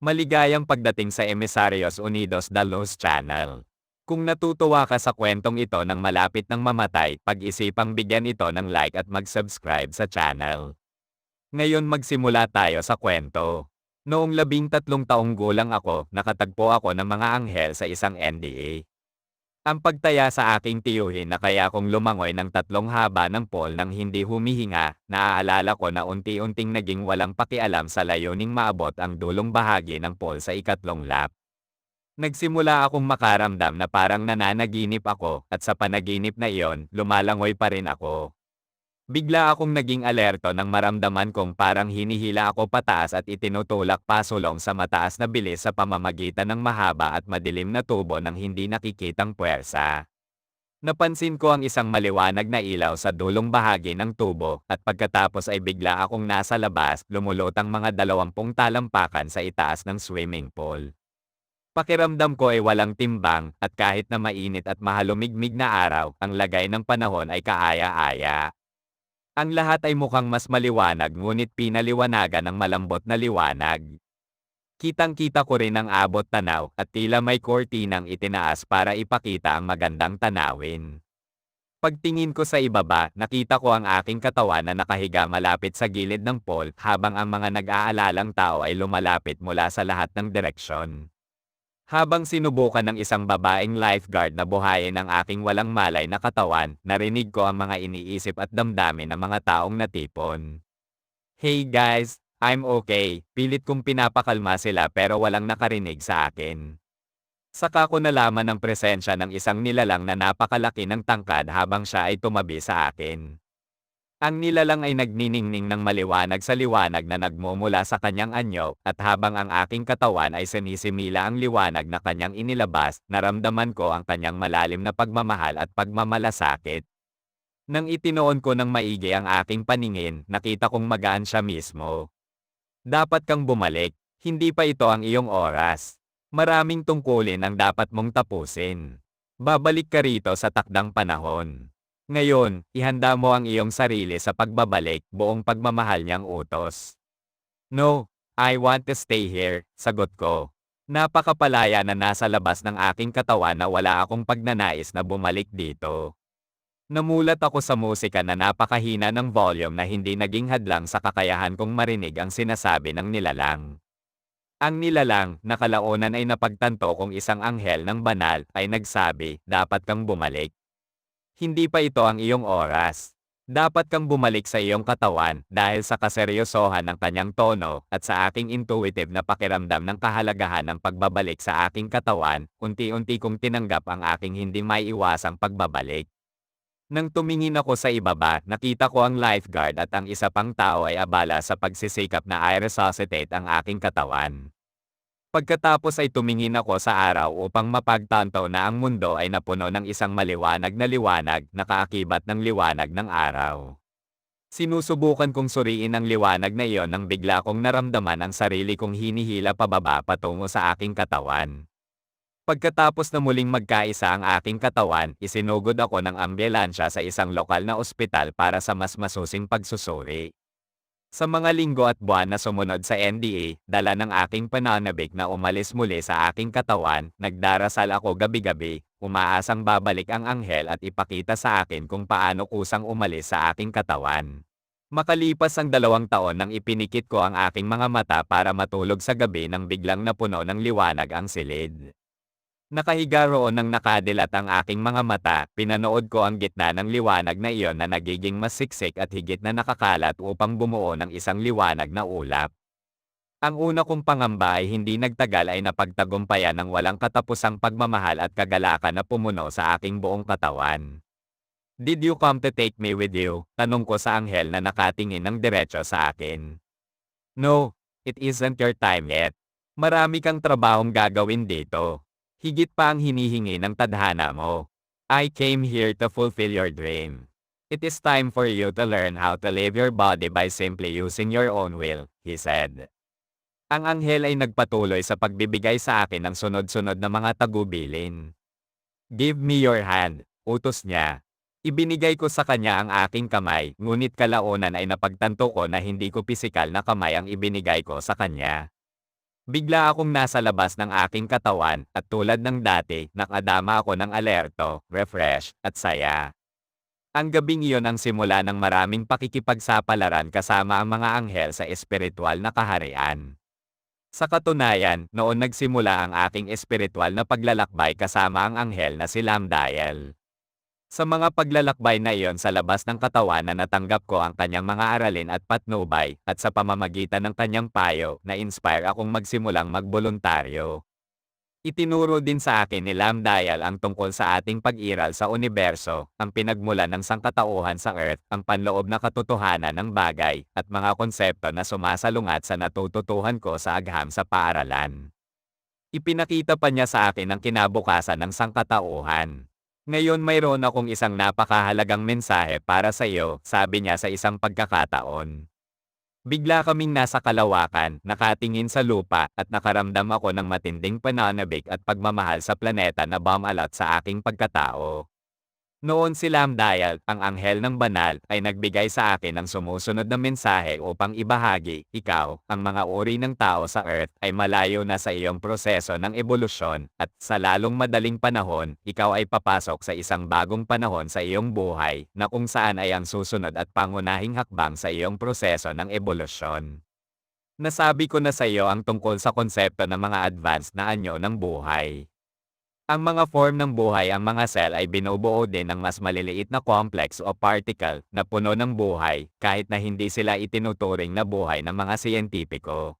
Maligayang pagdating sa Emisarios Unidos da Luz Channel. Kung natutuwa ka sa kwentong ito ng malapit ng mamatay, pag-isipang bigyan ito ng like at mag-subscribe sa channel. Ngayon magsimula tayo sa kwento. Noong labing tatlong taong gulang ako, nakatagpo ako ng mga anghel sa isang NDA. Ang pagtaya sa aking tiyuhin na kaya kong lumangoy ng tatlong haba ng pole nang hindi humihinga, naaalala ko na unti-unting naging walang pakialam sa layuning maabot ang dulong bahagi ng pole sa ikatlong lap. Nagsimula akong makaramdam na parang nananaginip ako at sa panaginip na iyon, lumalangoy pa rin ako. Bigla akong naging alerto nang maramdaman kong parang hinihila ako pataas at itinutulak pasulong sa mataas na bilis sa pamamagitan ng mahaba at madilim na tubo ng hindi nakikitang puwersa. Napansin ko ang isang maliwanag na ilaw sa dulong bahagi ng tubo at pagkatapos ay bigla akong nasa labas, lumulutang mga dalawampung talampakan sa itaas ng swimming pool. Pakiramdam ko ay walang timbang at kahit na mainit at mahalumigmig na araw, ang lagay ng panahon ay kaaya-aya. Ang lahat ay mukhang mas maliwanag ngunit pinaliwanagan ng malambot na liwanag. Kitang-kita ko rin ang abot tanaw at tila may kortinang itinaas para ipakita ang magandang tanawin. Pagtingin ko sa ibaba, nakita ko ang aking katawan na nakahiga malapit sa gilid ng pole habang ang mga nag-aalalang tao ay lumalapit mula sa lahat ng direksyon. Habang sinubukan ng isang babaeng lifeguard na buhayin ang aking walang malay na katawan, narinig ko ang mga iniisip at damdamin ng mga taong natipon. Hey guys, I'm okay. Pilit kong pinapakalma sila pero walang nakarinig sa akin. Saka ko nalaman ang presensya ng isang nilalang na napakalaki ng tangkad habang siya ay tumabi sa akin. Ang nilalang ay nagniningning ng maliwanag sa liwanag na nagmumula sa kanyang anyo, at habang ang aking katawan ay sinisimila ang liwanag na kanyang inilabas, naramdaman ko ang kanyang malalim na pagmamahal at pagmamalasakit. Nang itinoon ko ng maigi ang aking paningin, nakita kong magaan siya mismo. Dapat kang bumalik, hindi pa ito ang iyong oras. Maraming tungkulin ang dapat mong tapusin. Babalik ka rito sa takdang panahon. Ngayon, ihanda mo ang iyong sarili sa pagbabalik, buong pagmamahal niyang utos. No, I want to stay here, sagot ko. Napakapalaya na nasa labas ng aking katawan na wala akong pagnanais na bumalik dito. Namulat ako sa musika na napakahina ng volume na hindi naging hadlang sa kakayahan kong marinig ang sinasabi ng nilalang. Ang nilalang, nakalaunan ay napagtanto kong isang anghel ng banal, ay nagsabi, dapat kang bumalik. Hindi pa ito ang iyong oras. Dapat kang bumalik sa iyong katawan dahil sa kaseryosohan ng kanyang tono at sa aking intuitive na pakiramdam ng kahalagahan ng pagbabalik sa aking katawan, unti-unti kong tinanggap ang aking hindi maiiwasang pagbabalik. Nang tumingin ako sa ibaba, nakita ko ang lifeguard at ang isa pang tao ay abala sa pagsisikap na i-resuscitate ang aking katawan. Pagkatapos ay tumingin ako sa araw upang mapagtanto na ang mundo ay napuno ng isang maliwanag na liwanag na kaakibat ng liwanag ng araw. Sinusubukan kong suriin ang liwanag na iyon nang bigla kong naramdaman ang sarili kong hinihila pababa patungo sa aking katawan. Pagkatapos na muling magkaisa ang aking katawan, isinugod ako ng ambulansya sa isang lokal na ospital para sa mas masusing pagsusuri. Sa mga linggo at buwan na sumunod sa NDA, dala ng aking pananabik na umalis muli sa aking katawan, nagdarasal ako gabi-gabi, umaasang babalik ang anghel at ipakita sa akin kung paano kusang umalis sa aking katawan. Makalipas ang dalawang taon nang ipinikit ko ang aking mga mata para matulog sa gabi nang biglang napuno ng liwanag ang silid. Nakahiga roon ng nakadilat ang aking mga mata, pinanood ko ang gitna ng liwanag na iyon na nagiging mas siksik at higit na nakakalat upang bumuo ng isang liwanag na ulap. Ang una kong pangamba ay hindi nagtagal ay napagtagumpayan ng walang katapusang pagmamahal at kagalakan na pumuno sa aking buong katawan. Did you come to take me with you? Tanong ko sa anghel na nakatingin ng diretso sa akin. No, it isn't your time yet. Marami kang trabahong gagawin dito. Higit pa ang hinihingi ng tadhana mo. I came here to fulfill your dream. It is time for you to learn how to live your body by simply using your own will, he said. Ang anghel ay nagpatuloy sa pagbibigay sa akin ng sunod-sunod na mga tagubilin. Give me your hand, utos niya. Ibinigay ko sa kanya ang aking kamay, ngunit kalaunan ay napagtanto ko na hindi ko pisikal na kamay ang ibinigay ko sa kanya. Bigla akong nasa labas ng aking katawan at tulad ng dati, nakadama ako ng alerto, refresh, at saya. Ang gabing iyon ang simula ng maraming pakikipagsapalaran kasama ang mga anghel sa espiritual na kaharian. Sa katunayan, noon nagsimula ang aking espiritual na paglalakbay kasama ang anghel na si Lamdael. Sa mga paglalakbay na iyon sa labas ng katawan na natanggap ko ang kanyang mga aralin at patnubay, at sa pamamagitan ng kanyang payo, na-inspire akong magsimulang magboluntaryo. Itinuro din sa akin ni Lam Dial ang tungkol sa ating pag-iral sa universo, ang pinagmulan ng sangkatauhan sa Earth, ang panloob na katotohanan ng bagay, at mga konsepto na sumasalungat sa natututuhan ko sa agham sa paaralan. Ipinakita pa niya sa akin ang kinabukasan ng sangkatauhan. Ngayon mayroon akong isang napakahalagang mensahe para sa iyo, sabi niya sa isang pagkakataon. Bigla kaming nasa kalawakan, nakatingin sa lupa, at nakaramdam ako ng matinding pananabik at pagmamahal sa planeta na bumalat sa aking pagkatao. Noon si Lamdial, ang anghel ng banal, ay nagbigay sa akin ng sumusunod na mensahe upang ibahagi, ikaw, ang mga uri ng tao sa Earth, ay malayo na sa iyong proseso ng ebolusyon, at sa lalong madaling panahon, ikaw ay papasok sa isang bagong panahon sa iyong buhay, na kung saan ay ang susunod at pangunahing hakbang sa iyong proseso ng ebolusyon. Nasabi ko na sa iyo ang tungkol sa konsepto ng mga advanced na anyo ng buhay. Ang mga form ng buhay ang mga cell ay binubuo din ng mas maliliit na complex o particle na puno ng buhay kahit na hindi sila itinuturing na buhay ng mga siyentipiko.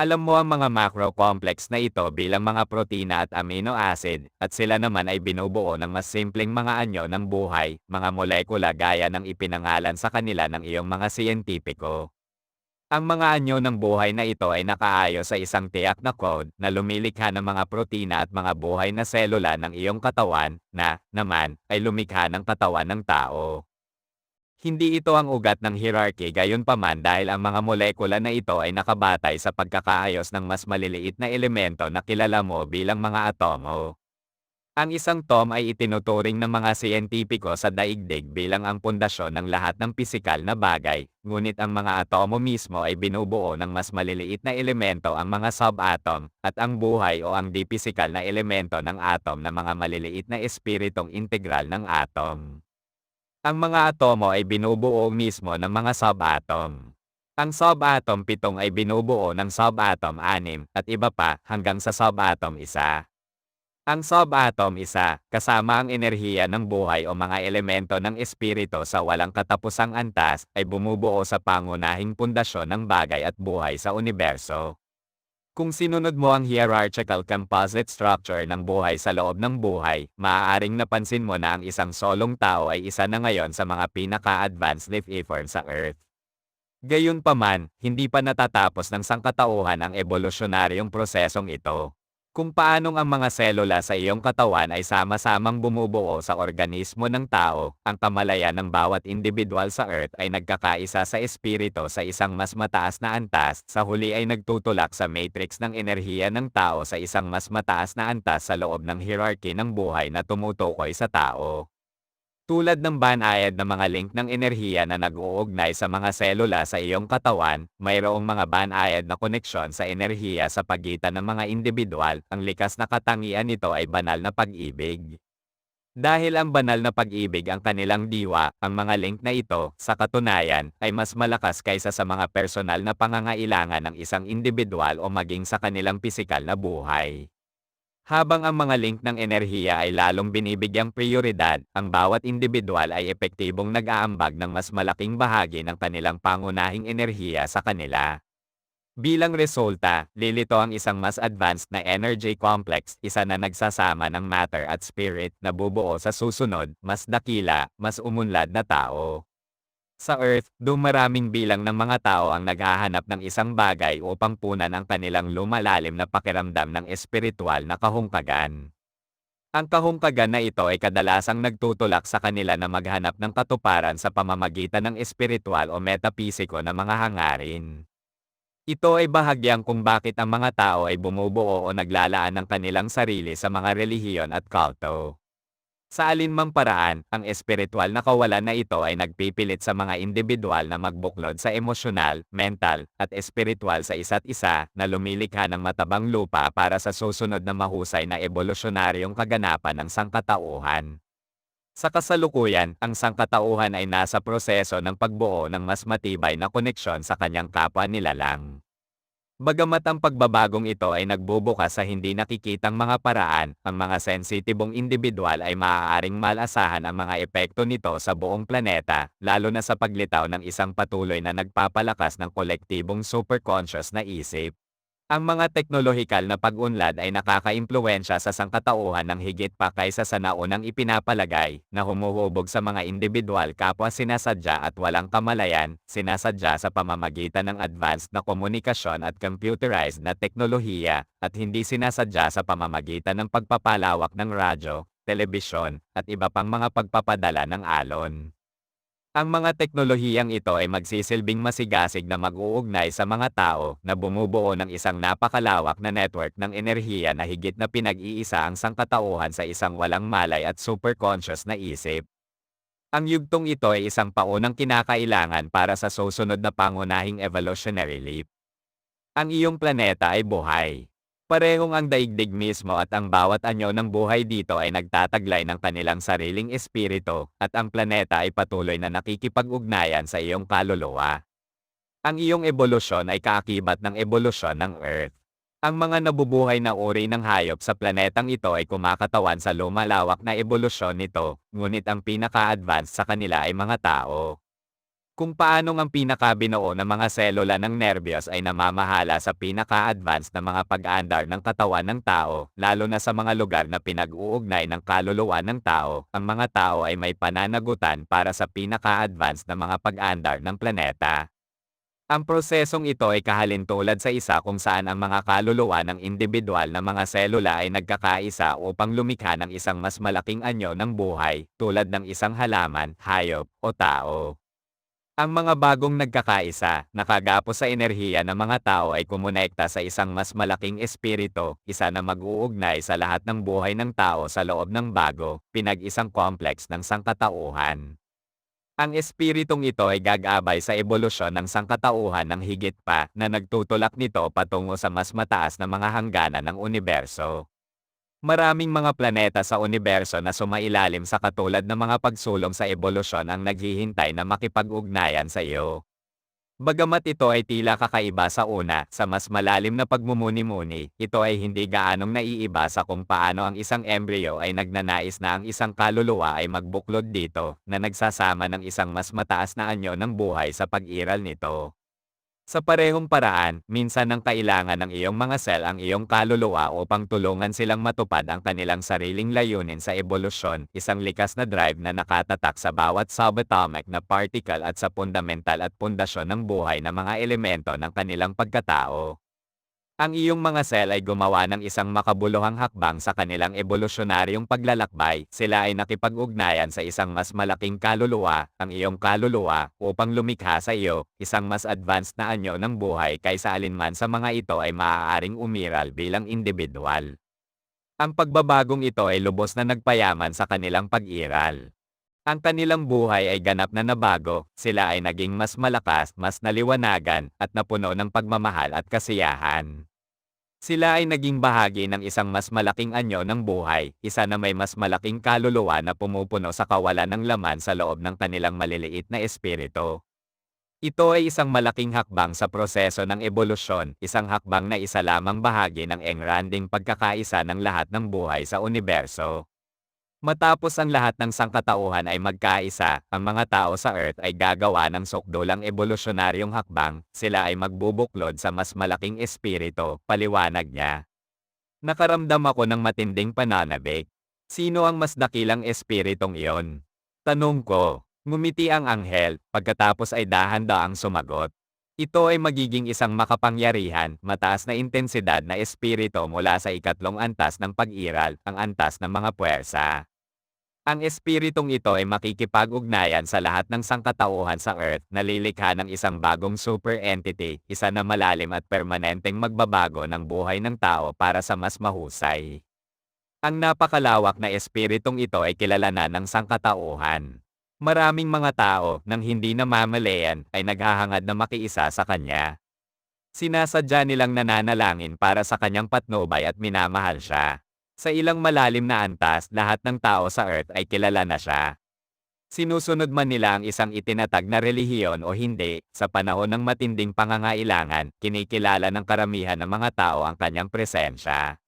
Alam mo ang mga macro-complex na ito bilang mga protina at amino acid, at sila naman ay binubuo ng mas simpleng mga anyo ng buhay, mga molekula gaya ng ipinangalan sa kanila ng iyong mga siyentipiko. Ang mga anyo ng buhay na ito ay nakaayos sa isang tiyak na code na lumilikha ng mga protina at mga buhay na selula ng iyong katawan na, naman, ay lumikha ng katawan ng tao. Hindi ito ang ugat ng hierarchy gayon paman dahil ang mga molekula na ito ay nakabatay sa pagkakaayos ng mas maliliit na elemento na kilala mo bilang mga atomo. Ang isang tom ay itinuturing ng mga siyentipiko sa daigdig bilang ang pundasyon ng lahat ng pisikal na bagay, ngunit ang mga atomo mismo ay binubuo ng mas maliliit na elemento ang mga subatom, at ang buhay o ang di-pisikal na elemento ng atom na mga maliliit na espiritong integral ng atom. Ang mga atomo ay binubuo mismo ng mga subatom. Ang subatom pitong ay binubuo ng subatom anim, at iba pa, hanggang sa subatom isa. Ang subatom isa, kasama ang enerhiya ng buhay o mga elemento ng espiritu sa walang katapusang antas, ay bumubuo sa pangunahing pundasyon ng bagay at buhay sa universo. Kung sinunod mo ang hierarchical composite structure ng buhay sa loob ng buhay, maaaring napansin mo na ang isang solong tao ay isa na ngayon sa mga pinaka-advanced life form sa Earth. Gayunpaman, hindi pa natatapos ng sangkatauhan ang evolusyonaryong prosesong ito. Kung paanong ang mga selula sa iyong katawan ay sama-samang bumubuo sa organismo ng tao, ang kamalayan ng bawat individual sa Earth ay nagkakaisa sa espiritu sa isang mas mataas na antas, sa huli ay nagtutulak sa matrix ng enerhiya ng tao sa isang mas mataas na antas sa loob ng hierarchy ng buhay na tumutukoy sa tao. Tulad ng banayad na mga link ng enerhiya na nag-uugnay sa mga selula sa iyong katawan, mayroong mga banayad na koneksyon sa enerhiya sa pagitan ng mga individual, ang likas na katangian nito ay banal na pag-ibig. Dahil ang banal na pag-ibig ang kanilang diwa, ang mga link na ito, sa katunayan, ay mas malakas kaysa sa mga personal na pangangailangan ng isang individual o maging sa kanilang pisikal na buhay. Habang ang mga link ng enerhiya ay lalong binibigyang prioridad, ang bawat individual ay epektibong nag-aambag ng mas malaking bahagi ng kanilang pangunahing enerhiya sa kanila. Bilang resulta, lilito ang isang mas advanced na energy complex, isa na nagsasama ng matter at spirit na bubuo sa susunod, mas dakila, mas umunlad na tao. Sa Earth, dumaraming bilang ng mga tao ang naghahanap ng isang bagay upang punan ang kanilang lumalalim na pakiramdam ng espiritual na kahungkagan. Ang kahungkagan na ito ay kadalasang nagtutulak sa kanila na maghanap ng katuparan sa pamamagitan ng espiritual o metapisiko na mga hangarin. Ito ay bahagyang kung bakit ang mga tao ay bumubuo o naglalaan ng kanilang sarili sa mga relihiyon at kulto. Sa alinmang paraan, ang espiritual na kawalan na ito ay nagpipilit sa mga individual na magbuklod sa emosyonal, mental, at espiritual sa isa't isa na lumilikha ng matabang lupa para sa susunod na mahusay na evolusyonaryong kaganapan ng sangkatauhan. Sa kasalukuyan, ang sangkatauhan ay nasa proseso ng pagbuo ng mas matibay na koneksyon sa kanyang kapwa nilalang. Bagamat ang pagbabagong ito ay nagbubukas sa hindi nakikitang mga paraan, ang mga sensitibong individual ay maaaring malasahan ang mga epekto nito sa buong planeta, lalo na sa paglitaw ng isang patuloy na nagpapalakas ng kolektibong superconscious na isip. Ang mga teknolohikal na pag-unlad ay nakakaimpluwensya sa sangkatauhan ng higit pa kaysa sa naunang ipinapalagay, na humuhubog sa mga individual kapwa sinasadya at walang kamalayan, sinasadya sa pamamagitan ng advanced na komunikasyon at computerized na teknolohiya, at hindi sinasadya sa pamamagitan ng pagpapalawak ng radyo, telebisyon, at iba pang mga pagpapadala ng alon. Ang mga teknolohiyang ito ay magsisilbing masigasig na mag-uugnay sa mga tao na bumubuo ng isang napakalawak na network ng enerhiya na higit na pinag-iisa ang sangkatauhan sa isang walang malay at superconscious na isip. Ang yugtong ito ay isang paunang kinakailangan para sa susunod na pangunahing evolutionary leap. Ang iyong planeta ay buhay. Parehong ang daigdig mismo at ang bawat anyo ng buhay dito ay nagtataglay ng kanilang sariling espiritu, at ang planeta ay patuloy na nakikipag-ugnayan sa iyong kaluluwa. Ang iyong ebolusyon ay kaakibat ng ebolusyon ng Earth. Ang mga nabubuhay na uri ng hayop sa planetang ito ay kumakatawan sa lumalawak na ebolusyon nito, ngunit ang pinaka-advanced sa kanila ay mga tao. Kung paanong ang pinakabinuo ng mga selula ng nerbiyos ay namamahala sa pinaka-advanced na mga pag-aandar ng katawan ng tao, lalo na sa mga lugar na pinag-uugnay ng kaluluwa ng tao, ang mga tao ay may pananagutan para sa pinaka-advanced na mga pag-aandar ng planeta. Ang prosesong ito ay kahalintulad sa isa kung saan ang mga kaluluwa ng individual na mga selula ay nagkakaisa upang lumikha ng isang mas malaking anyo ng buhay, tulad ng isang halaman, hayop, o tao. Ang mga bagong nagkakaisa, nakagapos sa enerhiya ng mga tao ay kumonekta sa isang mas malaking espiritu, isa na mag-uugnay sa lahat ng buhay ng tao sa loob ng bago, pinag-isang complex ng sangkatauhan. Ang espiritong ito ay gagabay sa ebolusyon ng sangkatauhan ng higit pa na nagtutulak nito patungo sa mas mataas na mga hangganan ng universo. Maraming mga planeta sa universo na sumailalim sa katulad ng mga pagsulong sa ebolusyon ang naghihintay na makipag-ugnayan sa iyo. Bagamat ito ay tila kakaiba sa una, sa mas malalim na pagmumuni-muni, ito ay hindi gaanong naiiba sa kung paano ang isang embryo ay nagnanais na ang isang kaluluwa ay magbuklod dito, na nagsasama ng isang mas mataas na anyo ng buhay sa pag-iral nito. Sa parehong paraan, minsan ang kailangan ng iyong mga cell ang iyong kaluluwa upang tulungan silang matupad ang kanilang sariling layunin sa ebolusyon, isang likas na drive na nakatatak sa bawat subatomic na particle at sa fundamental at pundasyon ng buhay na mga elemento ng kanilang pagkatao. Ang iyong mga cell ay gumawa ng isang makabuluhang hakbang sa kanilang evolusyonaryong paglalakbay. Sila ay nakipag-ugnayan sa isang mas malaking kaluluwa, ang iyong kaluluwa, upang lumikha sa iyo, isang mas advanced na anyo ng buhay kaysa alinman sa mga ito ay maaaring umiral bilang individual. Ang pagbabagong ito ay lubos na nagpayaman sa kanilang pag-iral. Ang kanilang buhay ay ganap na nabago, sila ay naging mas malakas, mas naliwanagan, at napuno ng pagmamahal at kasiyahan. Sila ay naging bahagi ng isang mas malaking anyo ng buhay, isa na may mas malaking kaluluwa na pumupuno sa kawalan ng laman sa loob ng kanilang maliliit na espiritu. Ito ay isang malaking hakbang sa proseso ng ebolusyon, isang hakbang na isa lamang bahagi ng engranding pagkakaisa ng lahat ng buhay sa universo. Matapos ang lahat ng sangkatauhan ay magkaisa, ang mga tao sa Earth ay gagawa ng sukdulang evolusyonaryong hakbang, sila ay magbubuklod sa mas malaking espiritu, paliwanag niya. Nakaramdam ako ng matinding pananabik. Sino ang mas dakilang espiritong iyon? Tanong ko. Ngumiti ang anghel, pagkatapos ay dahan-daang sumagot. Ito ay magiging isang makapangyarihan, mataas na intensidad na espiritu mula sa ikatlong antas ng pag-iral, ang antas ng mga puwersa. Ang espiritong ito ay makikipag-ugnayan sa lahat ng sangkatauhan sa Earth na lilikha ng isang bagong super entity, isa na malalim at permanenteng magbabago ng buhay ng tao para sa mas mahusay. Ang napakalawak na espiritong ito ay kilala na ng sangkatauhan. Maraming mga tao, nang hindi namamalayan, ay naghahangad na makiisa sa kanya. Sinasadya nilang nananalangin para sa kanyang patnubay at minamahal siya. Sa ilang malalim na antas, lahat ng tao sa Earth ay kilala na siya. Sinusunod man nila ang isang itinatag na relihiyon o hindi, sa panahon ng matinding pangangailangan, kinikilala ng karamihan ng mga tao ang kanyang presensya.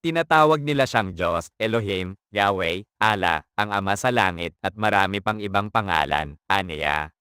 Tinatawag nila siyang Diyos, Elohim, Yahweh, Allah, ang Ama sa Langit, at marami pang ibang pangalan, aniya.